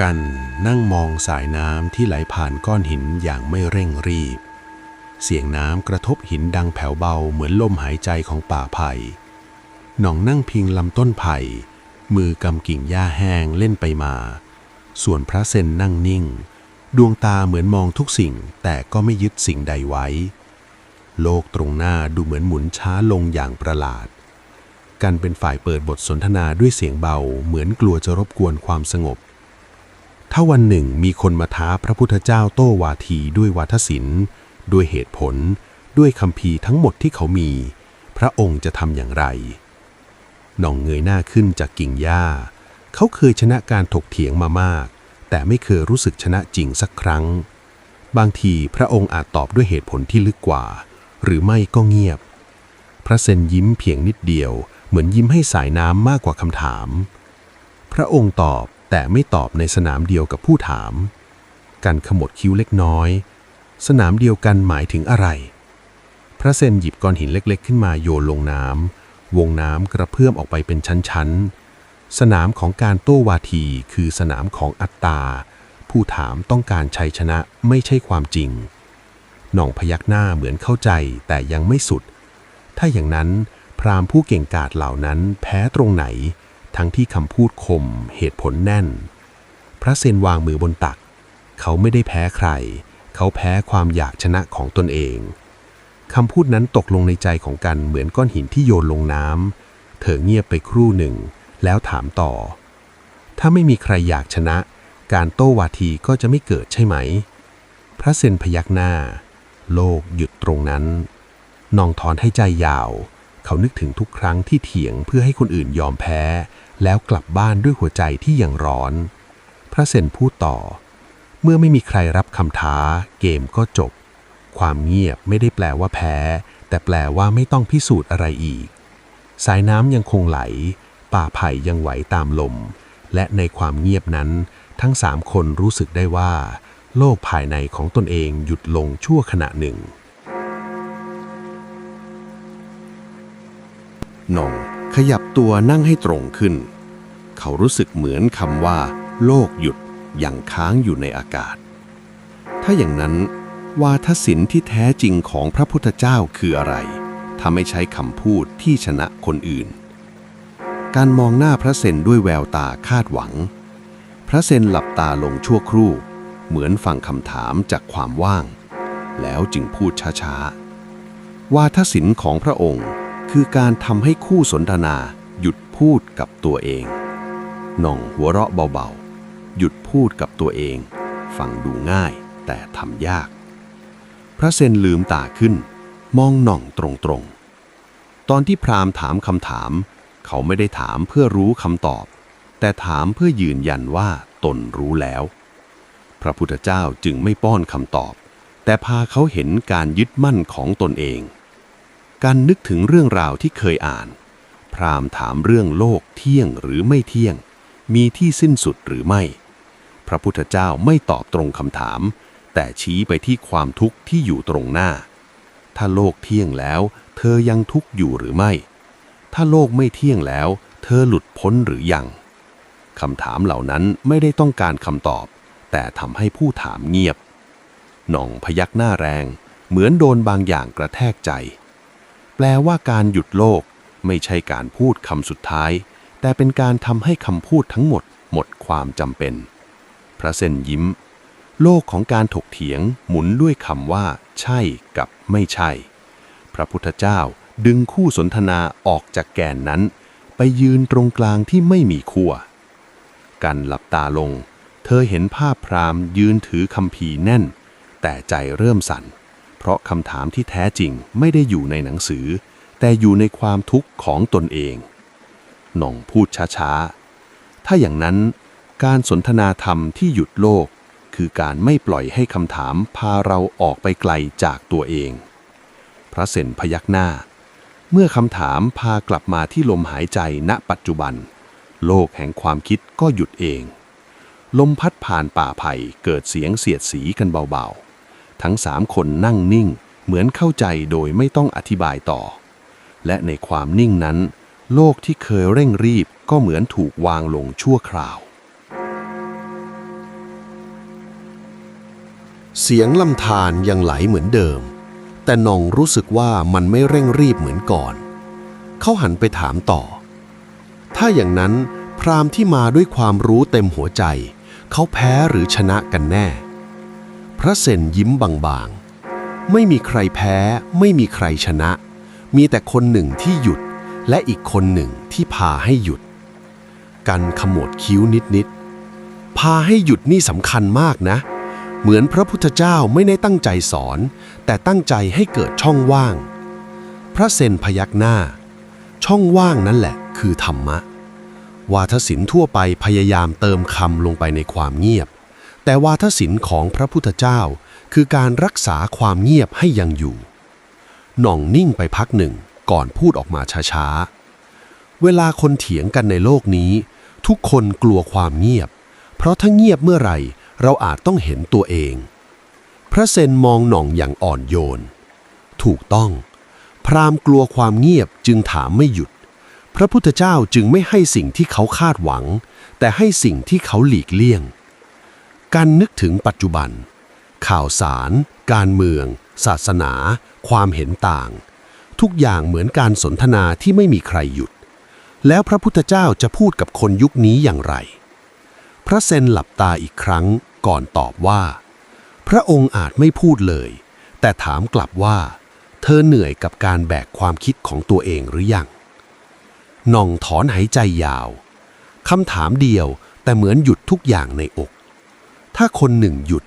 กันนั่งมองสายน้ำที่ไหลผ่านก้อนหินอย่างไม่เร่งรีบ เสียงน้ำกระทบหินดังแผ่วเบาเหมือนลมหายใจของป่าไผ่หน่องนั่งพิงลำต้นไผ่ มือกำกิ่งหญ้าแห้งเล่นไปมา ส่วนพระเซนนั่งนิ่ง ดวงตาเหมือนมองทุกสิ่งแต่ก็ไม่ยึดสิ่งใดไว้ โลกตรงหน้าดูเหมือนหมุนช้าลงอย่างประหลาด กันเป็นฝ่ายเปิดบทสนทนาด้วยเสียงเบาเหมือนกลัวจะรบกวนความสงบ ถ้าวันหนึ่งมีคนมาท้าพระพุทธเจ้าโต้วาทีด้วยวาทศิลป์ ด้วยเหตุผล ด้วยคำพีทั้งหมดที่เขามี พระองค์จะทำอย่างไรน่องเงยหน้าขึ้นจากกิ่งหญ้า เขาเคยชนะการถกเถียงมามาก แต่ไม่เคยรู้สึกชนะจริงสักครั้ง บางทีพระองค์อาจตอบด้วยเหตุผลที่ลึกกว่า หรือไม่ก็เงียบ พระเซนยิ้มเพียงนิดเดียว เหมือนยิ้มให้สายน้ำมากกว่าคำถาม พระองค์ตอบ แต่ไม่ตอบในสนามเดียวกับผู้ถาม กันขมวดคิ้วเล็กน้อย สนามเดียวกันหมายถึงอะไร พระเซนหยิบก้อนหินเล็กๆ ขึ้นมาโยนลงน้ำวงน้ำกระเพื่อมออกไปเป็นชั้นๆ สนามของการโต้วาทีคือสนามของอัตตา ผู้ถามต้องการชัยชนะไม่ใช่ความจริง หน่องพยักหน้าเหมือนเข้าใจแต่ยังไม่สุด ถ้าอย่างนั้นพราหมณ์ผู้เก่งกาจเหล่านั้นแพ้ตรงไหน ทั้งที่คำพูดคมเหตุผลแน่น พระเซนวางมือบนตัก เขาไม่ได้แพ้ใคร เขาแพ้ความอยากชนะของตนเองคำพูดนั้นตกลงในใจของกันเหมือนก้อนหินที่โยนลงน้ำเธอเงียบไปครู่หนึ่ง แล้วถามต่อ ถ้าไม่มีใครอยากชนะ การโต้วาทีก็จะไม่เกิดใช่ไหม พระเซนพยักหน้า โลกหยุดตรงนั้นนองถอนให้ใจยาว เขานึกถึงทุกครั้งที่เถียงเพื่อให้คนอื่นยอมแพ้ แล้วกลับบ้านด้วยหัวใจที่ยังร้อน พระเซนพูดต่อ เมื่อไม่มีใครรับคำท้า เกมก็จบ ความเงียบไม่ได้แปลว่าแพ้ แต่แปลว่าไม่ต้องพิสูจน์อะไรอีก สายน้ำยังคงไหล ป่าไผ่ยังไหวตามลม และในความเงียบนั้น ทั้งสามคนรู้สึกได้ว่า โลกภายในของตนเองหยุดลงชั่วขณะหนึ่งหนง ขยับตัวนั่งให้ตรงขึ้น เขารู้สึกเหมือนคำว่า โลกหยุดอย่างค้างอยู่ในอากาศ ถ้าอย่างนั้น วาทศิลป์ที่แท้จริงของพระพุทธเจ้าคืออะไรถ้าไม่ใช้คำพูดที่ชนะคนอื่น การมองหน้าพระเซนด้วยแววตาคาดหวัง พระเซนหลับตาลงชั่วครู่ เหมือนฟังคำถามจากความว่าง แล้วจึงพูดช้าๆ วาทศิลป์ของพระองค์ คือการทำให้คู่สนทนา หยุดพูดกับตัวเองน่องหัวเราะเบาๆ หยุดพูดกับตัวเอง ฟังดูง่ายแต่ทำยาก พระเซนลืมตาขึ้น มองน่องตรงๆ ตอนที่พราหมณ์ถามคำถาม เขาไม่ได้ถามเพื่อรู้คำตอบ แต่ถามเพื่อยืนยันว่าตนรู้แล้ว พระพุทธเจ้าจึงไม่ป้อนคำตอบ แต่พาเขาเห็นการยึดมั่นของตนเอง การนึกถึงเรื่องราวที่เคยอ่าน พราหมณ์ถามเรื่องโลกเที่ยงหรือไม่เที่ยง มีที่สิ้นสุดหรือไม่ พระพุทธเจ้าไม่ตอบตรงคำถาม แต่ชี้ไปที่ความทุกข์ที่อยู่ตรงหน้า ถ้าโลกเที่ยงแล้ว เธอยังทุกข์อยู่หรือไม่ ถ้าโลกไม่เที่ยงแล้ว เธอหลุดพ้นหรือยังคำถามเหล่านั้นไม่ได้ต้องการคำตอบ แต่ทำให้ผู้ถามเงียบ หน่องพยักหน้าแรง เหมือนโดนบางอย่างกระแทกใจ แปลว่าการหยุดโลก ไม่ใช่การพูดคำสุดท้าย แต่เป็นการทำให้คำพูดทั้งหมด หมดความจำเป็น พระเซนยิ้ม โลกของการถกเถียงหมุนด้วยคำว่า ใช่กับไม่ใช่ พระพุทธเจ้าดึงคู่สนทนาออกจากแกนนั้น ไปยืนตรงกลางที่ไม่มีขั้วกันหลับตาลง เธอเห็นภาพพรามยืนถือคำพีร์แน่น แต่ใจเริ่มสั่น ราะคำถามที่แท้จริงไม่ได้อยู่ในหนังสือ แต่อยู่ในความทุกข์ของตนเอง หน่องพูดช้าๆ ถ้าอย่างนั้น การสนทนาธรรมที่หยุดโลก คือการไม่ปล่อยให้คำถามพาเราออกไปไกลจากตัวเอง พระเซนพยักหน้า เมื่อคำถามพากลับมาที่ลมหายใจณปัจจุบัน โลกแห่งความคิดก็หยุดเอง ลมพัดผ่านป่าไผ่เกิดเสียงเสียดสีกันเบาๆ ทั้งสามคนนั่งนิ่ง เหมือนเข้าใจโดยไม่ต้องอธิบายต่อ และในความนิ่งนั้น โลกที่เคยเร่งรีบก็เหมือนถูกวางลงชั่วคราว เสียงลำธารยังไหลเหมือนเดิม แต่นองรู้สึกว่ามันไม่เร่งรีบเหมือนก่อน เขาหันไปถามต่อ ถ้าอย่างนั้นพราหมณ์ที่มาด้วยความรู้เต็มหัวใจ เขาแพ้หรือชนะกันแน่ ระเซนยิ้มบางๆ ไม่มีใครแพ้ ไม่มีใครชนะ มีแต่คนหนึ่งที่หยุด และอีกคนหนึ่งที่พาให้หยุด กันขมวดคิ้วนิดๆ พาให้หยุดนี่สำคัญมากนะ เหมือนพระพุทธเจ้าไม่ได้ตั้งใจสอน แต่ตั้งใจให้เกิดช่องว่าง พระเซนพยักหน้า ช่องว่างนั่นแหละ คือธรรมะ วาทศิลป์ทั่วไปพยายามเติมคำลงไปในความเงียบ แต่วาทศิลป์ของพระพุทธเจ้า คือการรักษาความเงียบให้ยังอยู่ หน่องนิ่งไปพักหนึ่งก่อนพูดออกมาช้าๆ เวลาคนเถียงกันในโลกนี้ ทุกคนกลัวความเงียบ เพราะถ้าเงียบเมื่อไหร่ เราอาจต้องเห็นตัวเอง พระเซนมองหน่องอย่างอ่อนโยน ถูกต้อง พราหมณ์กลัวความเงียบจึงถามไม่หยุด พระพุทธเจ้าจึงไม่ให้สิ่งที่เขาคาดหวัง แต่ให้สิ่งที่เขาหลีกเลี่ยง การนึกถึงปัจจุบัน ข่าวสาร การเมือง ศาสนา ความเห็นต่าง ทุกอย่างเหมือนการสนทนาที่ไม่มีใครหยุด แล้วพระพุทธเจ้าจะพูดกับคนยุคนี้อย่างไร พระเซนหลับตาอีกครั้งก่อนตอบว่า พระองค์อาจไม่พูดเลย แต่ถามกลับว่า เธอเหนื่อยกับการแบกความคิดของตัวเองหรือยังน่องถอนหายใจยาวคำถามเดียวแต่เหมือนหยุดทุกอย่างในอก ถ้าคนหนึ่งหยุด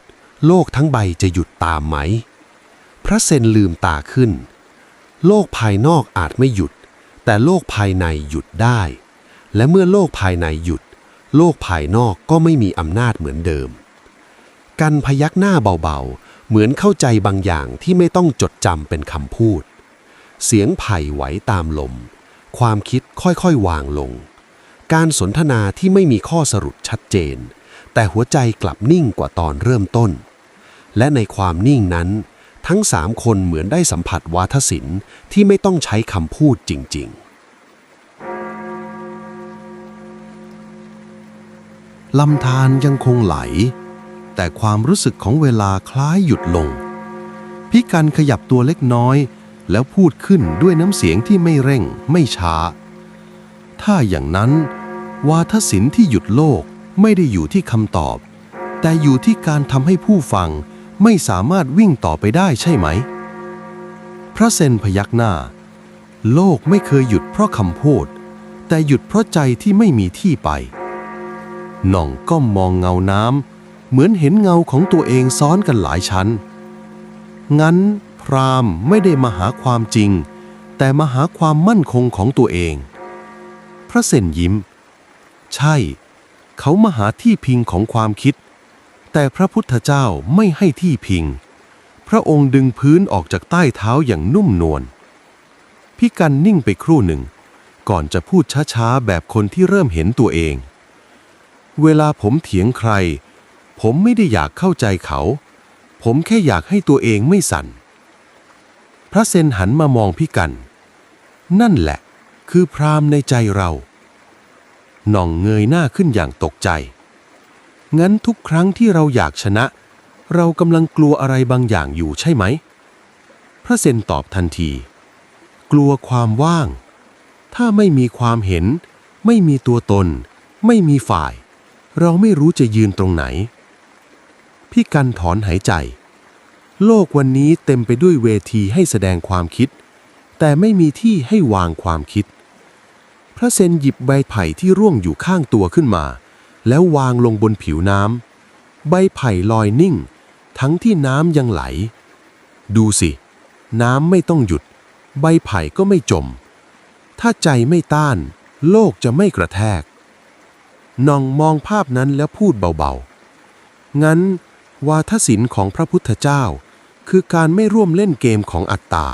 โลกทั้งใบจะหยุดตามไหม พระเซนลืมตาขึ้น โลกภายนอกอาจไม่หยุด แต่โลกภายในหยุดได้ และเมื่อโลกภายในหยุด โลกภายนอกก็ไม่มีอำนาจเหมือนเดิม กันพยักหน้าเบาๆ เหมือนเข้าใจบางอย่างที่ไม่ต้องจดจำเป็นคำพูด เสียงไผ่ไหวตามลม ความคิดค่อยๆวางลง การสนทนาที่ไม่มีข้อสรุปชัดเจน แต่หัวใจกลับนิ่งกว่าตอนเริ่มต้น และในความนิ่งนั้น ทั้งสามคนเหมือนได้สัมผัสวาทศิลป์ที่ไม่ต้องใช้คำพูดจริง ๆลำธารยังคงไหล แต่ความรู้สึกของเวลาคล้ายหยุดลง พี่กันขยับตัวเล็กน้อย แล้วพูดขึ้นด้วยน้ำเสียงที่ไม่เร่งไม่ช้า ถ้าอย่างนั้นวาทศิลป์ที่หยุดโลก ไม่ได้อยู่ที่คำตอบ แต่อยู่ที่การทำให้ผู้ฟังไม่สามารถวิ่งต่อไปได้ใช่ไหม พระเซนพยักหน้า โลกไม่เคยหยุดเพราะคำพูด แต่หยุดเพราะใจที่ไม่มีที่ไป หน่องก้มมองเงาน้ำเหมือนเห็นเงาของตัวเองซ้อนกันหลายชั้น งั้นพรามไม่ได้มาหาความจริง แต่มาหาความมั่นคงของตัวเอง พระเซนยิ้ม ใช่ เขามาหาที่พิงของความคิด แต่พระพุทธเจ้าไม่ให้ที่พิง พระองค์ดึงพื้นออกจากใต้เท้าอย่างนุ่มนวลพี่กันนิ่งไปครู่หนึ่ง ก่อนจะพูดช้าๆ แบบคนที่เริ่มเห็นตัวเอง เวลาผมเถียงใคร ผมไม่ได้อยากเข้าใจเขา ผมแค่อยากให้ตัวเองไม่สั่น พระเซนหันมามองพี่กัน นั่นแหละ คือพรามในใจเรา หน่องเงยหน้าขึ้นอย่างตกใจ งั้นทุกครั้งที่เราอยากชนะ เรากำลังกลัวอะไรบางอย่างอยู่ใช่ไหม พระเซนตอบทันที กลัวความว่าง ถ้าไม่มีความเห็น ไม่มีตัวตน ไม่มีฝ่าย เราไม่รู้จะยืนตรงไหน พี่กันถอนหายใจ โลกวันนี้เต็มไปด้วยเวทีให้แสดงความคิด แต่ไม่มีที่ให้วางความคิด พระเซนหยิบใบไผ่ที่ร่วงอยู่ข้างตัวขึ้นมา แล้ววางลงบนผิวน้ำ ใบไผ่ลอยนิ่ง ทั้งที่น้ำยังไหล ดูสิ น้ำไม่ต้องหยุด ใบไผ่ก็ไม่จม ถ้าใจไม่ต้าน โลกจะไม่กระแทกนองมองภาพนั้นแล้วพูดเบาๆ งั้น วาทศิลป์ของพระพุทธเจ้า คือการไม่ร่วมเล่นเกมของอัตตา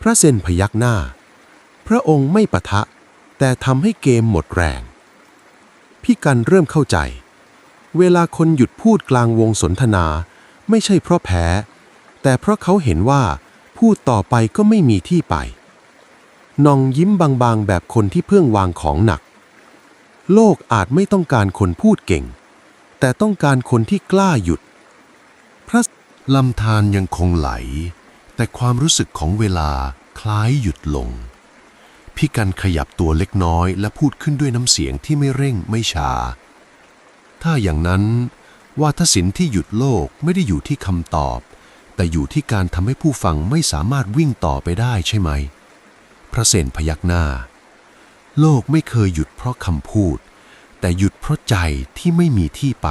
พระเซนพยักหน้า พระองค์ไม่ปะทะ แต่ทำให้เกมหมดแรง พี่กันเริ่มเข้าใจ เวลาคนหยุดพูดกลางวงสนทนา ไม่ใช่เพราะแพ้ แต่เพราะเขาเห็นว่า พูดต่อไปก็ไม่มีที่ไปนองยิ้มบางๆ แบบคนที่เพิ่งวางของหนัก โลกอาจไม่ต้องการคนพูดเก่ง แต่ต้องการคนที่กล้าหยุด พระลำธารยังคงไหล แต่ความรู้สึกของเวลาคล้ายหยุดลง พี่กันขยับตัวเล็กน้อยและพูดขึ้นด้วยน้ำเสียงที่ไม่เร่งไม่ช้าถ้าอย่างนั้นวาทศิลป์ที่หยุดโลกไม่ได้อยู่ที่คำตอบ แต่อยู่ที่การทำให้ผู้ฟังไม่สามารถวิ่งต่อไปได้ใช่ไหม พระเซนพยักหน้า โลกไม่เคยหยุดเพราะคำพูด แต่หยุดเพราะใจที่ไม่มีที่ไป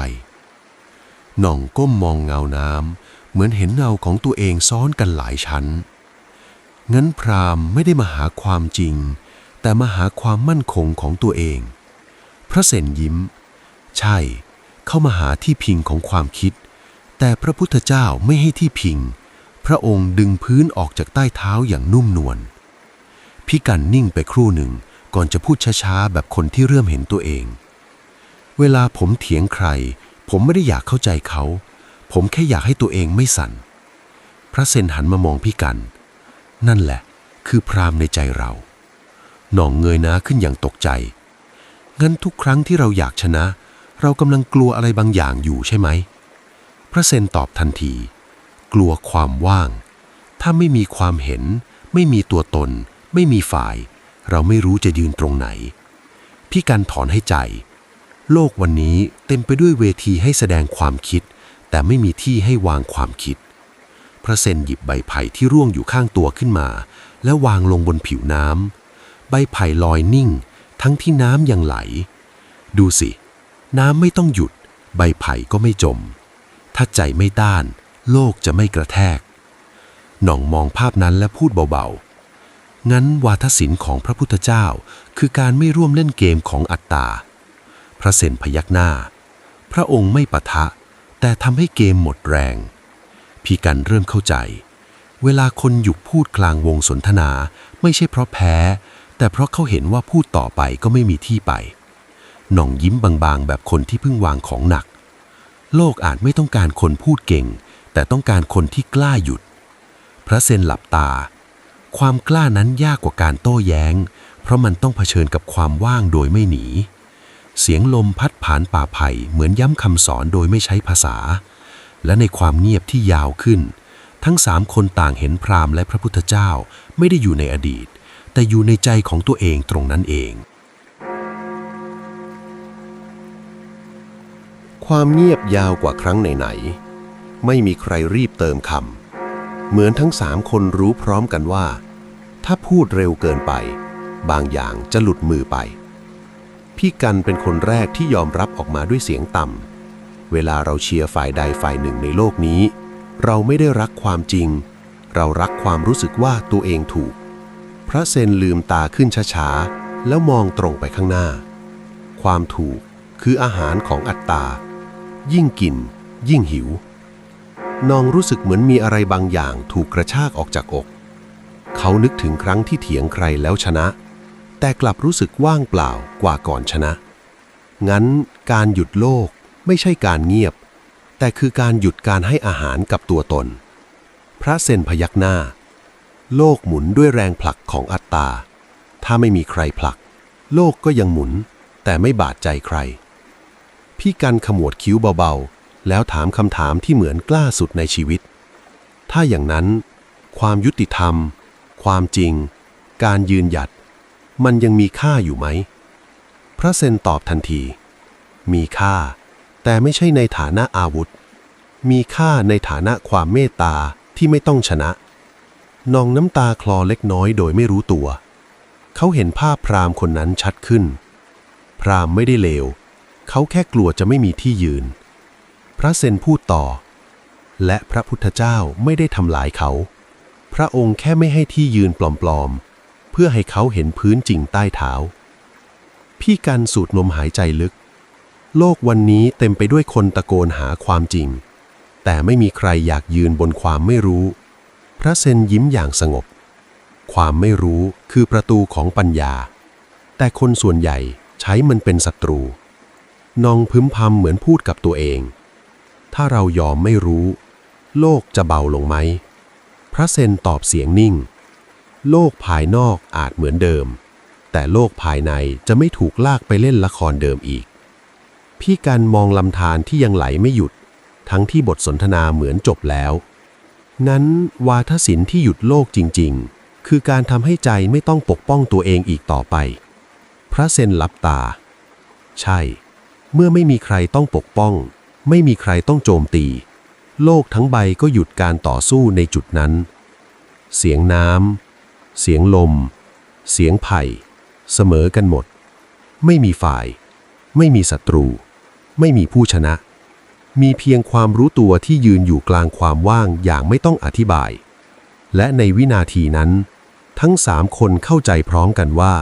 หน่องก้มมองเงาน้ำเหมือนเห็นเงาของตัวเองซ้อนกันหลายชั้น งั้นพราหมณ์ไม่ได้มาหาความจริง แต่มาหาความมั่นคงของตัวเอง พระเซนยิ้ม ใช่ เข้ามาหาที่พิงของความคิด แต่พระพุทธเจ้าไม่ให้ที่พิง พระองค์ดึงพื้นออกจากใต้เท้าอย่างนุ่มนวลพี่กันนิ่งไปครู่หนึ่งก่อนจะพูดช้าๆ แบบคนที่เริ่มเห็นตัวเอง เวลาผมเถียงใคร ผมไม่ได้อยากเข้าใจเขา ผมแค่อยากให้ตัวเองไม่สั่น พระเซนหันมามองพี่กัน นั่นแหละ คือพรามในใจเรา หน่องเงยหน้าขึ้นอย่างตกใจ งั้นทุกครั้งที่เราอยากชนะ เรากำลังกลัวอะไรบางอย่างอยู่ใช่ไหม พระเซนตอบทันที กลัวความว่าง ถ้าไม่มีความเห็น ไม่มีตัวตน ไม่มีฝ่าย เราไม่รู้จะยืนตรงไหน พี่กันถอนให้ใจ โลกวันนี้เต็มไปด้วยเวทีให้แสดงความคิด แต่ไม่มีที่ให้วางความคิด พระเซนหยิบใบไผ่ที่ร่วงอยู่ข้างตัวขึ้นมา แล้ววางลงบนผิวน้ำ ใบไผ่ลอยนิ่ง ทั้งที่น้ำยังไหล ดูสิ น้ำไม่ต้องหยุด ใบไผ่ก็ไม่จม ถ้าใจไม่ต้าน โลกจะไม่กระแทก หน่องมองภาพนั้นและพูดเบาๆ งั้นวาทศิลป์ของพระพุทธเจ้า คือการไม่ร่วมเล่นเกมของอัตตา พระเซนพยักหน้า พระองค์ไม่ปะทะ แต่ทำให้เกมหมดแรง พี่กันเริ่มเข้าใจ เวลาคนหยุกพูดกลางวงสนทนา ไม่ใช่เพราะแพ้ แต่เพราะเขาเห็นว่าพูดต่อไปก็ไม่มีที่ไปหน่องยิ้มบางๆ แบบคนที่เพิ่งวางของหนัก โลกอาจไม่ต้องการคนพูดเก่ง แต่ต้องการคนที่กล้าหยุด พระเซนหลับตา ความกล้านั้นยากกว่าการโต้แย้ง เพราะมันต้องเผชิญกับความว่างโดยไม่หนี เสียงลมพัดผ่านป่าไผ่เหมือนย้ำคำสอนโดยไม่ใช้ภาษา และในความเงียบที่ยาวขึ้น ทั้งสามคนต่างเห็นพราหมณ์และพระพุทธเจ้าไม่ได้อยู่ในอดีต แต่อยู่ในใจของตัวเองตรงนั้นเอง ความเงียบยาวกว่าครั้งไหนๆไม่มีใครรีบเติมคำเหมือนทั้งสามคนรู้พร้อมกันว่า ถ้าพูดเร็วเกินไป บางอย่างจะหลุดมือไป พี่กันเป็นคนแรกที่ยอมรับออกมาด้วยเสียงต่ำ เวลาเราเชียร์ฝ่ายใดฝ่ายหนึ่งในโลกนี้ เราไม่ได้รักความจริง เรารักความรู้สึกว่าตัวเองถูก พระเซนลืมตาขึ้นช้าๆ แล้วมองตรงไปข้างหน้า ความถูกคืออาหารของอัตตา ยิ่งกิน ยิ่งหิวนองรู้สึกเหมือนมีอะไรบางอย่างถูกกระชากออกจากอก เขานึกถึงครั้งที่เถียงใครแล้วชนะ แต่กลับรู้สึกว่างเปล่ากว่าก่อนชนะ งั้นการหยุดโลก ไม่ใช่การเงียบ แต่คือการหยุดการให้อาหารกับตัวตน พระเซนพยักหน้า โลกหมุนด้วยแรงผลักของอัตตา ถ้าไม่มีใครผลัก โลกก็ยังหมุน แต่ไม่บาดใจใคร พี่กันขมวดคิ้วเบาๆ แล้วถามคำถามที่เหมือนกล้าสุดในชีวิต ถ้าอย่างนั้น ความยุติธรรม ความจริง การยืนหยัด มันยังมีค่าอยู่ไหม พระเซนตอบทันที มีค่า แต่ไม่ใช่ในฐานะอาวุธ มีค่าในฐานะความเมตตาที่ไม่ต้องชนะนองน้ำตาคลอเล็กน้อยโดยไม่รู้ตัว เขาเห็นภาพพรามคนนั้นชัดขึ้น พรามไม่ได้เลว เขาแค่กลัวจะไม่มีที่ยืน พระเซนพูดต่อ และพระพุทธเจ้าไม่ได้ทำลายเขา พระองค์แค่ไม่ให้ที่ยืนปลอมๆ เพื่อให้เขาเห็นพื้นจริงใต้เท้า พี่กันสูดลมหายใจลึก โลกวันนี้เต็มไปด้วยคนตะโกนหาความจริง แต่ไม่มีใครอยากยืนบนความไม่รู้ พระเซนยิ้มอย่างสงบ ความไม่รู้คือประตูของปัญญา แต่คนส่วนใหญ่ใช้มันเป็นศัตรู นองพึมพำเหมือนพูดกับตัวเอง ถ้าเรายอมไม่รู้ โลกจะเบาลงไหม พระเซนตอบเสียงนิ่ง โลกภายนอกอาจเหมือนเดิม แต่โลกภายในจะไม่ถูกลากไปเล่นละครเดิมอีก พี่กันมองลำธารที่ยังไหลไม่หยุด ทั้งที่บทสนทนาเหมือนจบแล้วงั้นวาทศิลป์ที่หยุดโลกจริงๆ คือการทำให้ใจไม่ต้องปกป้องตัวเองอีกต่อไป พระเซนหลับตา ใช่ เมื่อไม่มีใครต้องปกป้อง ไม่มีใครต้องโจมตี โลกทั้งใบก็หยุดการต่อสู้ในจุดนั้น เสียงน้ำเสียงลม เสียงไผ่ เสมอกันหมด ไม่มีฝ่าย ไม่มีศัตรู ไม่มีผู้ชนะ มีเพียงความรู้ตัวที่ยืนอยู่กลางความว่างอย่างไม่ต้องอธิบาย และในวินาทีนั้น ทั้งสามคนเข้าใจพร้อมกันว่า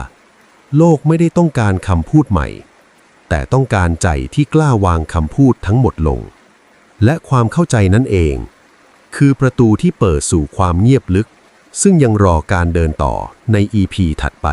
โลกไม่ได้ต้องการคำพูดใหม่ แต่ต้องการใจที่กล้าวางคำพูดทั้งหมดลง และความเข้าใจนั้นเอง คือประตูที่เปิดสู่ความเงียบลึก ซึ่งยังรอการเดินต่อใน EP ถัดไป